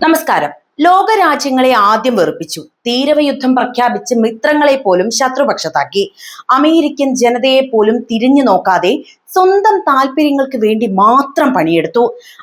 നമസ്കാരം. ലോകരാജ്യങ്ങളെ ആദ്യം വെറുപ്പിച്ചു. തീരവയുദ്ധം പ്രഖ്യാപിച്ച് മിത്രങ്ങളെ പോലും ശത്രുപക്ഷത്താക്കി. അമേരിക്കൻ ജനതയെ പോലും തിരിഞ്ഞു നോക്കാതെ സ്വന്തം താല്പര്യങ്ങൾക്ക് വേണ്ടി മാത്രം പണിയെടുത്തു.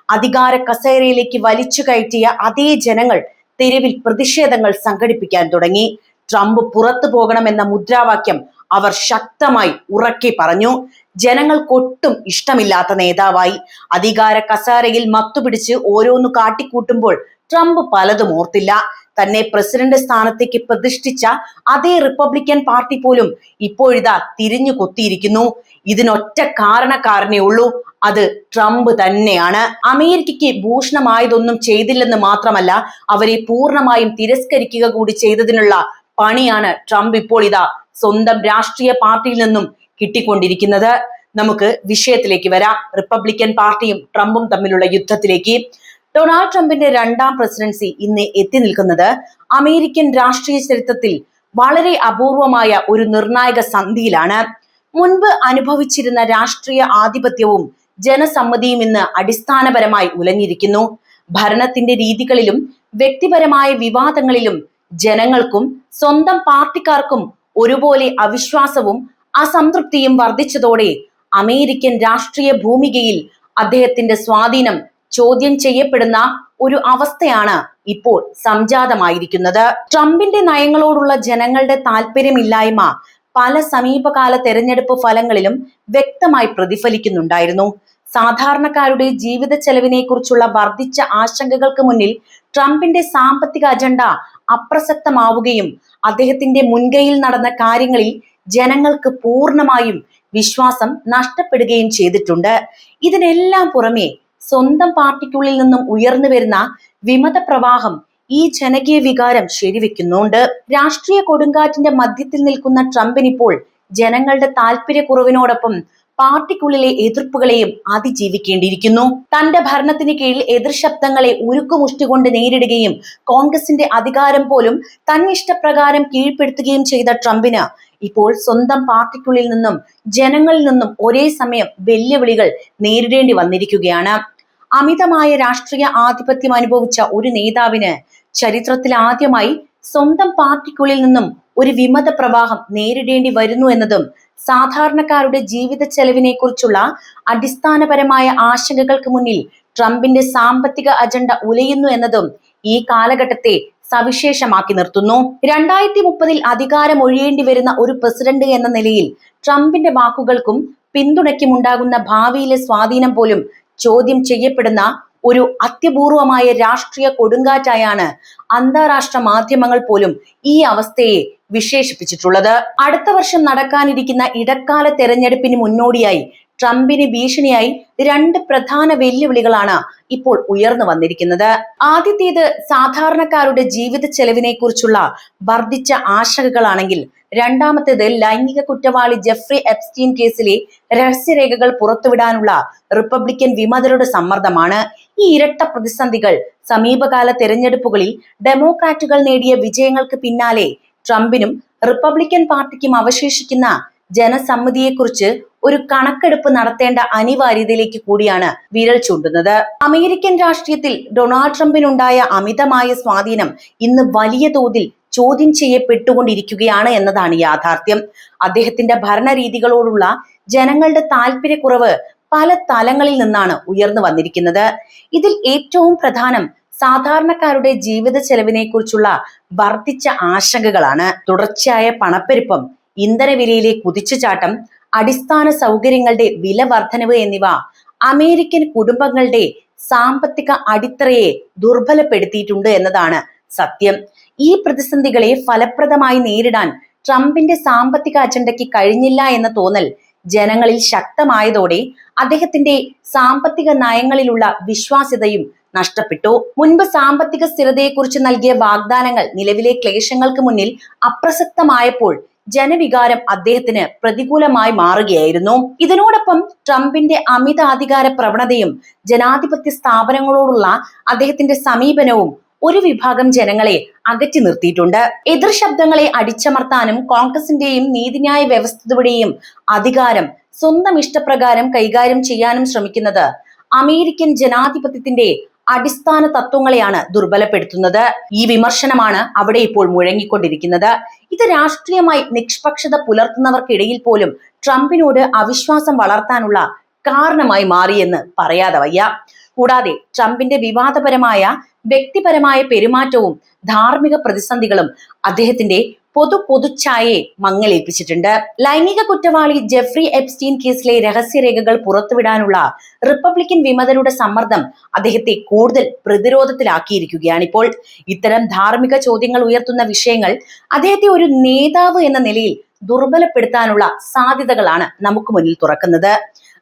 അധികാര കസേരയിലേക്ക് വലിച്ചു കയറ്റിയ അതേ ജനങ്ങൾ തെരുവിൽ പ്രതിഷേധങ്ങൾ സംഘടിപ്പിക്കാൻ തുടങ്ങി. ട്രംപ് പുറത്തു പോകണമെന്ന മുദ്രാവാക്യം അവർ ശക്തമായി ഉറക്കി പറഞ്ഞു ജനങ്ങൾക്കൊട്ടും ഇഷ്ടമില്ലാത്ത നേതാവായി. അധികാര കസാരയിൽ മത്തുപിടിച്ച് ഓരോന്ന് കാട്ടിക്കൂട്ടുമ്പോൾ ട്രംപ് പലതും ഓർത്തില്ല. തന്നെ പ്രസിഡന്റ് സ്ഥാനത്തേക്ക് പ്രതിഷ്ഠിച്ച അതേ റിപ്പബ്ലിക്കൻ പാർട്ടി പോലും ഇപ്പോഴിതാ തിരിഞ്ഞു കൊത്തിയിരിക്കുന്നു. ഇതിനൊറ്റ കാരണക്കാരനേ ഉള്ളൂ. അത് ട്രംപ് തന്നെയാണ്. അമേരിക്കയ്ക്ക് ഭൂഷണമായതൊന്നും ചെയ്തില്ലെന്ന് മാത്രമല്ല അവരെ പൂർണമായും തിരസ്കരിക്കുക കൂടി ചെയ്തതിനുള്ള പണിയാണ് ട്രംപ് ഇപ്പോൾ ഇതാ സ്വന്തം രാഷ്ട്രീയ പാർട്ടിയിൽ നിന്നും കിട്ടിക്കൊണ്ടിരിക്കുന്നത്. നമുക്ക് വിഷയത്തിലേക്ക് വരാം. റിപ്പബ്ലിക്കൻ പാർട്ടിയും ട്രംപും തമ്മിലുള്ള യുദ്ധത്തിലേക്ക്. ഡൊണാൾഡ് ട്രംപിന്റെ രണ്ടാം പ്രസിഡൻസി ഇന്ന് എത്തി നിൽക്കുന്നത് അമേരിക്കൻ രാഷ്ട്രീയ ചരിത്രത്തിൽ വളരെ അപൂർവമായ ഒരു നിർണായക സന്ധിയിലാണ്. മുൻപ് അനുഭവിച്ചിരുന്ന രാഷ്ട്രീയ ആധിപത്യവും ജനസമ്മതിയും ഇന്ന് അടിസ്ഥാനപരമായി ഉലഞ്ഞിരിക്കുന്നു. ഭരണത്തിന്റെ രീതികളിലും വ്യക്തിപരമായ വിവാദങ്ങളിലും ജനങ്ങൾക്കും സ്വന്തം പാർട്ടിക്കാർക്കും ഒരുപോലെ അവിശ്വാസവും അസംതൃപ്തിയും വർദ്ധിച്ചതോടെ അമേരിക്കൻ രാഷ്ട്രീയ ഭൂമികയിൽ അദ്ദേഹത്തിന്റെ സ്വാധീനം ചോദ്യം ചെയ്യപ്പെടുന്ന ഒരു അവസ്ഥയാണ് ഇപ്പോൾ സംജാതമായിരിക്കുന്നത്. ട്രംപിന്റെ നയങ്ങളോടുള്ള ജനങ്ങളുടെ താല്പര്യമില്ലായ്മ പല സമീപകാല തെരഞ്ഞെടുപ്പ് ഫലങ്ങളിലും വ്യക്തമായി പ്രതിഫലിക്കുന്നുണ്ടായിരുന്നു. സാധാരണക്കാരുടെ ജീവിത ചെലവിനെ കുറിച്ചുള്ള വർദ്ധിച്ച ആശങ്കകൾക്ക് മുന്നിൽ ട്രംപിന്റെ സാമ്പത്തിക അജണ്ട അപ്രസക്തമാവുകയും അദ്ദേഹത്തിന്റെ മുൻകൈയിൽ നടന്ന കാര്യങ്ങളിൽ ജനങ്ങൾക്ക് പൂർണമായും വിശ്വാസം നഷ്ടപ്പെടുകയും ചെയ്തിട്ടുണ്ട്. ഇതിനെല്ലാം പുറമെ സ്വന്തം പാർട്ടിക്കുള്ളിൽ നിന്നും ഉയർന്നു വരുന്ന വിമത പ്രവാഹം ഈ ജനകീയ വികാരം ശരിവെക്കുന്നുണ്ട്. രാഷ്ട്രീയ കൊടുങ്കാറ്റിന്റെ മധ്യത്തിൽ നിൽക്കുന്ന ട്രംപിനിപ്പോൾ ജനങ്ങളുടെ താല്പര്യക്കുറവിനോടൊപ്പം പാർട്ടിക്കുള്ളിലെ എതിർപ്പുകളെയും അതിജീവിക്കേണ്ടിയിരിക്കുന്നു. തന്റെ ഭരണത്തിന് കീഴിൽ എതിർ ശബ്ദങ്ങളെ ഉരുക്കുമുഷ്ടികൊണ്ട് നേരിടുകയും കോൺഗ്രസിന്റെ അധികാരം പോലും തന്നിഷ്ടപ്രകാരം കീഴ്പ്പെടുത്തുകയും ചെയ്ത ട്രംപിന് ഇപ്പോൾ സ്വന്തം പാർട്ടിക്കുള്ളിൽ നിന്നും ജനങ്ങളിൽ നിന്നും ഒരേ സമയം വെല്ലുവിളികൾ നേരിടേണ്ടി വന്നിരിക്കുകയാണ്. അമിതമായ രാഷ്ട്രീയ ആധിപത്യം അനുഭവിച്ച ഒരു നേതാവിന് ചരിത്രത്തിൽ ആദ്യമായി സ്വന്തം പാർട്ടിക്കുള്ളിൽ നിന്നും ഒരു വിമത പ്രവാഹം നേരിടേണ്ടി വരുന്നു എന്നതും സാധാരണക്കാരുടെ ജീവിത ചെലവിനെ കുറിച്ചുള്ള അടിസ്ഥാനപരമായ ആശങ്കകൾക്ക് മുന്നിൽ ട്രംപിന്റെ സാമ്പത്തിക അജണ്ട ഉലയുന്നു എന്നതും ഈ കാലഘട്ടത്തെ സവിശേഷമാക്കി നിർത്തുന്നു. രണ്ടായിരത്തി മുപ്പതിൽ അധികാരം ഒഴിയേണ്ടി വരുന്ന ഒരു പ്രസിഡന്റ് എന്ന നിലയിൽ ട്രംപിന്റെ വാക്കുകൾക്കും പിന്തുണയ്ക്കും ഉണ്ടാകുന്ന ഭാവിയിലെ സ്വാധീനം പോലും ചോദ്യം ചെയ്യപ്പെടുന്ന ഒരു അത്യപൂർവമായ രാഷ്ട്രീയ കൊടുങ്കാറ്റായാണ് അന്താരാഷ്ട്ര മാധ്യമങ്ങൾ പോലും ഈ അവസ്ഥയെ വിശേഷിപ്പിച്ചിട്ടുള്ളത്. അടുത്ത വർഷം നടക്കാനിരിക്കുന്ന ഇടക്കാല തെരഞ്ഞെടുപ്പിന് മുന്നോടിയായി ട്രംപിന് ഭീഷണിയായി രണ്ട് പ്രധാന വെല്ലുവിളികളാണ് ഇപ്പോൾ ഉയർന്നു വന്നിരിക്കുന്നത്. ആദ്യത്തേത് സാധാരണക്കാരുടെ ജീവിത ചെലവിനെ കുറിച്ചുള്ള വർദ്ധിച്ച ആശങ്കകളാണെങ്കിൽ രണ്ടാമത്തേത് ലൈംഗിക കുറ്റവാളി ജെഫ്രി എപ്സ്റ്റീൻ കേസിലെ രഹസ്യരേഖകൾ പുറത്തുവിടാനുള്ള റിപ്പബ്ലിക്കൻ വിമതരുടെ സമ്മർദ്ദമാണ്. ഈ ഇരട്ട പ്രതിസന്ധികൾ സമീപകാല തെരഞ്ഞെടുപ്പുകളിൽ ഡെമോക്രാറ്റുകൾ നേടിയ വിജയങ്ങൾക്ക് പിന്നാലെ ട്രംപിനും റിപ്പബ്ലിക്കൻ പാർട്ടിക്കും അവശേഷിക്കുന്ന ജനസമ്മതിയെക്കുറിച്ച് ഒരു കണക്കെടുപ്പ് നടത്തേണ്ട അനിവാര്യതയിലേക്ക് കൂടിയാണ് വിരൽ ചൂണ്ടുന്നത്. അമേരിക്കൻ രാഷ്ട്രീയത്തിൽ ഡൊണാൾഡ് ട്രംപിനുണ്ടായ അമിതമായ സ്വാധീനം ഇന്ന് വലിയ തോതിൽ ചോദ്യം ചെയ്യപ്പെട്ടുകൊണ്ടിരിക്കുകയാണ് എന്നതാണ് യാഥാർത്ഥ്യം. അദ്ദേഹത്തിന്റെ ഭരണരീതികളോടുള്ള ജനങ്ങളുടെ താല്പര്യക്കുറവ് പല തലങ്ങളിൽ നിന്നാണ് ഉയർന്നു വന്നിരിക്കുന്നത്. ഇതിൽ ഏറ്റവും പ്രധാനം സാധാരണക്കാരുടെ ജീവിത ചെലവിനെ കുറിച്ചുള്ള വർദ്ധിച്ച ആശങ്കകളാണ്. തുടർച്ചയായ പണപ്പെരുപ്പം ഇന്ധനവിലയിലെ കുതിച്ചുചാട്ടം അടിസ്ഥാന സൗകര്യങ്ങളുടെ വില വർധനവ് എന്നിവ അമേരിക്കൻ കുടുംബങ്ങളുടെ സാമ്പത്തിക അടിത്തറയെ ദുർബലപ്പെടുത്തിയിട്ടുണ്ട് എന്നതാണ് സത്യം. ഈ പ്രതിസന്ധികളെ ഫലപ്രദമായി നേരിടാൻ ട്രംപിന്റെ സാമ്പത്തിക അജണ്ടയ്ക്ക് കഴിഞ്ഞില്ല എന്ന തോന്നൽ ജനങ്ങളിൽ ശക്തമായതോടെ അദ്ദേഹത്തിന്റെ സാമ്പത്തിക നയങ്ങളിലുള്ള വിശ്വാസ്യതയും നഷ്ടപ്പെട്ടു. മുൻപ് സാമ്പത്തിക സ്ഥിരതയെക്കുറിച്ച് നൽകിയ വാഗ്ദാനങ്ങൾ നിലവിലെ ക്ലേശങ്ങൾക്ക് മുന്നിൽ അപ്രസക്തമായപ്പോൾ ജനവികാരം അദ്ദേഹത്തിന് പ്രതികൂലമായി മാറുകയായിരുന്നു. ഇതിനോടൊപ്പം ട്രംപിന്റെ അമിതാധികാര പ്രവണതയും ജനാധിപത്യ സ്ഥാപനങ്ങളോടുള്ള അദ്ദേഹത്തിന്റെ സമീപനവും ഒരു വിഭാഗം ജനങ്ങളെ അകറ്റി നിർത്തിയിട്ടുണ്ട്. എതിർ ശബ്ദങ്ങളെ അടിച്ചമർത്താനും കോൺഗ്രസിന്റെയും നീതിന്യായ വ്യവസ്ഥയുടെയും അധികാരം സ്വന്തം ഇഷ്ടപ്രകാരം കൈകാര്യം ചെയ്യാനും ശ്രമിക്കുന്നത് അമേരിക്കൻ ജനാധിപത്യത്തിന്റെ അടിസ്ഥാന തത്വങ്ങളെയാണ് ദുർബലപ്പെടുത്തുന്നത്. ഈ വിമർശനമാണ് അവിടെ ഇപ്പോൾ മുഴങ്ങിക്കൊണ്ടിരിക്കുന്നത്. ഇത് രാഷ്ട്രീയമായി നിഷ്പക്ഷത പുലർത്തുന്നവർക്കിടയിൽ പോലും ട്രംപിനോട് അവിശ്വാസം വളർത്താനുള്ള കാരണമായി മാറിയെന്ന് പറയാതെ വയ്യ. കൂടാതെ ട്രംപിന്റെ വിവാദപരമായ വ്യക്തിപരമായ പെരുമാറ്റവും ധാർമ്മിക പ്രതിസന്ധികളും അദ്ദേഹത്തിന്റെ പൊതു പൊതുച്ഛായയെ മങ്ങലേൽപ്പിച്ചിട്ടുണ്ട്. ലൈംഗിക കുറ്റവാളി ജെഫ്രി എപ്സ്റ്റീൻ കേസിലെ രഹസ്യരേഖകൾ പുറത്തുവിടാനുള്ള റിപ്പബ്ലിക്കൻ വിമതരുടെ സമ്മർദ്ദം അദ്ദേഹത്തെ കൂടുതൽ പ്രതിരോധത്തിലാക്കിയിരിക്കുകയാണിപ്പോൾ. ഇത്തരം ധാർമ്മിക ചോദ്യങ്ങൾ ഉയർത്തുന്ന വിഷയങ്ങൾ അദ്ദേഹത്തെ ഒരു നേതാവ് എന്ന നിലയിൽ ദുർബലപ്പെടുത്താനുള്ള സാധ്യതകളാണ് നമുക്ക് മുന്നിൽ തുറക്കുന്നത്.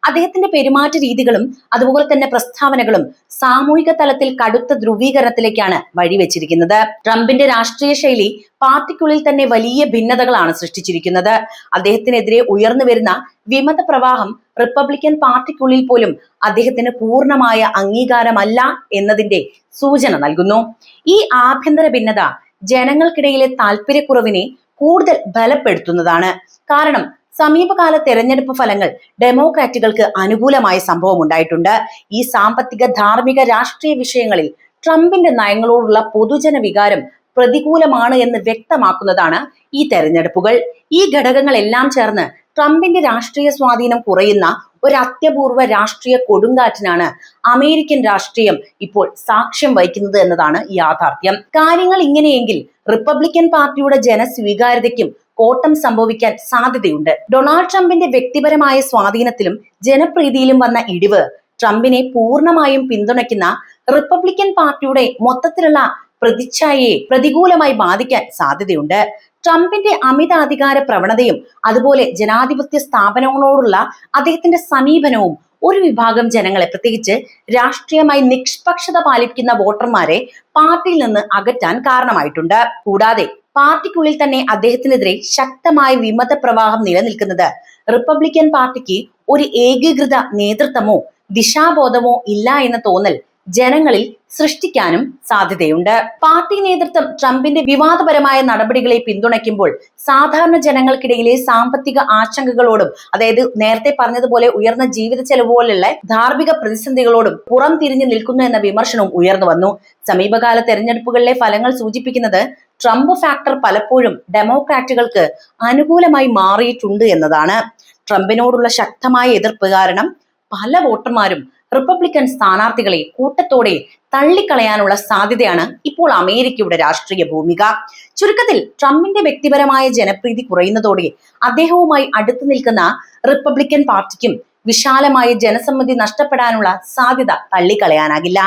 അദ്ദേഹത്തിന്റെ പെരുമാറ്റ രീതികളും അതുപോലെ തന്നെ പ്രസ്താവനകളും സാമൂഹിക തലത്തിൽ കടുത്ത ധ്രുവീകരണത്തിലേക്കാണ് വഴിവെച്ചിരിക്കുന്നത്. ട്രംപിന്റെ രാഷ്ട്രീയ ശൈലി പാർട്ടിക്കുള്ളിൽ തന്നെ വലിയ ഭിന്നതകളാണ് സൃഷ്ടിച്ചിരിക്കുന്നത്. അദ്ദേഹത്തിനെതിരെ ഉയർന്നു വരുന്ന വിമത പ്രവാഹം റിപ്പബ്ലിക്കൻ പാർട്ടിക്കുള്ളിൽ പോലും അദ്ദേഹത്തിന് പൂർണമായ അംഗീകാരമല്ല എന്നതിന്റെ സൂചന നൽകുന്നു. ഈ ആഭ്യന്തര ഭിന്നത ജനങ്ങൾക്കിടയിലെ താല്പര്യക്കുറവിനെ കൂടുതൽ ബലപ്പെടുത്തുന്നതാണ്. കാരണം സമീപകാല തെരഞ്ഞെടുപ്പ് ഫലങ്ങൾ ഡെമോക്രാറ്റുകൾക്ക് അനുകൂലമായ സംഭവം ഉണ്ടായിട്ടുണ്ട്. ഈ സാമ്പത്തിക ധാർമ്മിക രാഷ്ട്രീയ വിഷയങ്ങളിൽ ട്രംപിന്റെ നയങ്ങളോടുള്ള പൊതുജന വികാരം പ്രതികൂലമാണ് എന്ന് വ്യക്തമാക്കുന്നതാണ് ഈ തെരഞ്ഞെടുപ്പുകൾ. ഈ ഘടകങ്ങളെല്ലാം ചേർന്ന് ട്രംപിന്റെ രാഷ്ട്രീയ സ്വാധീനം കുറയുന്ന ഒരു അത്യപൂർവ രാഷ്ട്രീയ കൊടുങ്കാറ്റിനാണ് അമേരിക്കൻ രാഷ്ട്രീയം ഇപ്പോൾ സാക്ഷ്യം വഹിക്കുന്നത് എന്നതാണ് യാഥാർത്ഥ്യം. കാര്യങ്ങൾ ഇങ്ങനെയെങ്കിൽ റിപ്പബ്ലിക്കൻ പാർട്ടിയുടെ ജനസ്വീകാര്യതയ്ക്കും കോട്ടം സംഭവിക്കാൻ സാധ്യതയുണ്ട്. ഡൊണാൾഡ് ട്രംപിന്റെ വ്യക്തിപരമായ സ്വാധീനത്തിലും ജനപ്രീതിയിലും വന്ന ഇടിവ് ട്രംപിനെ പൂർണമായും പിന്തുണയ്ക്കുന്ന റിപ്പബ്ലിക്കൻ പാർട്ടിയുടെ മൊത്തത്തിലുള്ള പ്രതിച്ഛായയെ പ്രതികൂലമായി ബാധിക്കാൻ സാധ്യതയുണ്ട്. ട്രംപിന്റെ അമിതാധികാര പ്രവണതയും അതുപോലെ ജനാധിപത്യ സ്ഥാപനങ്ങളോടുള്ള അദ്ദേഹത്തിന്റെ സമീപനവും ഒരു വിഭാഗം ജനങ്ങളെ പ്രത്യേകിച്ച് രാഷ്ട്രീയമായി നിഷ്പക്ഷത പാലിക്കുന്ന വോട്ടർമാരെ പാർട്ടിയിൽ നിന്ന് അകറ്റാൻ കാരണമായിട്ടുണ്ട്. കൂടാതെ പാർട്ടിക്കുള്ളിൽ തന്നെ അദ്ദേഹത്തിനെതിരെ ശക്തമായ വിമത പ്രവാഹം നിലനിൽക്കുന്നത്. റിപ്പബ്ലിക്കൻ പാർട്ടിക്ക് ഒരു ഏകീകൃത നേതൃത്വമോ ദിശാബോധമോ ഇല്ല എന്ന തോന്നൽ ജനങ്ങളിൽ സൃഷ്ടിക്കാനും സാധ്യതയുണ്ട്. പാർട്ടി നേതൃത്വം ട്രംപിന്റെ വിവാദപരമായ നടപടികളെ പിന്തുണയ്ക്കുമ്പോൾ സാധാരണ ജനങ്ങൾക്കിടയിലെ സാമ്പത്തിക ആശങ്കകളോടും അതായത് നേരത്തെ പറഞ്ഞതുപോലെ ഉയർന്ന ജീവിത ചെലവ് ധാർമ്മിക പ്രതിസന്ധികളോടും പുറം തിരിഞ്ഞു നിൽക്കുന്നു എന്ന വിമർശനവും ഉയർന്നു വന്നു. സമീപകാല തെരഞ്ഞെടുപ്പുകളിലെ ഫലങ്ങൾ സൂചിപ്പിക്കുന്നത് ട്രംപ് ഫാക്ടർ പലപ്പോഴും ഡെമോക്രാറ്റുകൾക്ക് അനുകൂലമായി മാറിയിട്ടുണ്ട് എന്നതാണ്. ട്രംപിനോടുള്ള ശക്തമായ എതിർപ്പ് കാരണം പല വോട്ടർമാരും റിപ്പബ്ലിക്കൻ സ്ഥാനാർത്ഥികളെ കൂട്ടത്തോടെ തള്ളിക്കളയാനുള്ള സാധ്യതയാണ് ഇപ്പോൾ അമേരിക്കയുടെ രാഷ്ട്രീയ ഭൂമിക. ചുരുക്കത്തിൽ ട്രംപിന്റെ വ്യക്തിപരമായ ജനപ്രീതി കുറയുന്നതോടെ അദ്ദേഹവുമായി അടുത്തു നിൽക്കുന്ന റിപ്പബ്ലിക്കൻ പാർട്ടിക്കും വിശാലമായ ജനസമ്മതി നഷ്ടപ്പെടാനുള്ള സാധ്യത തള്ളിക്കളയാനാകില്ല.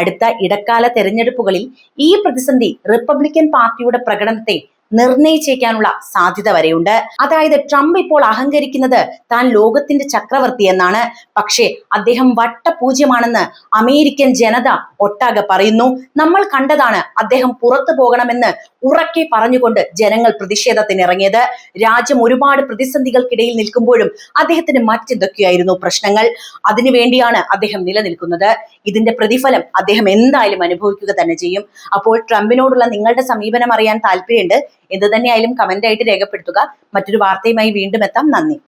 അടുത്ത ഇടക്കാല തെരഞ്ഞെടുപ്പുകളിൽ ഈ പ്രതിസന്ധി റിപ്പബ്ലിക്കൻ പാർട്ടിയുടെ പ്രകടനത്തെ നിർണയിച്ചേക്കാനുള്ള സാധ്യത വരെയുണ്ട്. അതായത് ട്രംപ് ഇപ്പോൾ അഹങ്കരിക്കുന്നത് താൻ ലോകത്തിന്റെ ചക്രവർത്തി എന്നാണ്. പക്ഷേ അദ്ദേഹം വട്ടപൂജ്യമാണെന്ന് അമേരിക്കൻ ജനത ഒട്ടാകെ പറയുന്നു. നമ്മൾ കണ്ടതാണ് അദ്ദേഹം പുറത്തു പോകണമെന്ന് ഉറക്കെ പറഞ്ഞുകൊണ്ട് ജനങ്ങൾ പ്രതിഷേധത്തിന് ഇറങ്ങിയത് രാജ്യം ഒരുപാട് പ്രതിസന്ധികൾക്കിടയിൽ നിൽക്കുമ്പോഴും അദ്ദേഹത്തിന് മറ്റെന്തൊക്കെയായിരുന്നു പ്രശ്നങ്ങൾ? അതിനുവേണ്ടിയാണ് അദ്ദേഹം നിലനിൽക്കുന്നത്. ഇതിന്റെ പ്രതിഫലം അദ്ദേഹം എന്തായാലും അനുഭവിക്കുക തന്നെ ചെയ്യും. അപ്പോൾ ട്രംപിനോടുള്ള നിങ്ങളുടെ സമീപനം അറിയാൻ താല്പര്യമുണ്ട്? എന്ത് തന്നെയായാലും കമന്റ് ആയിട്ട് രേഖപ്പെടുത്തുക. മറ്റൊരു വാർത്തയുമായി വീണ്ടും എത്താം. നന്ദി.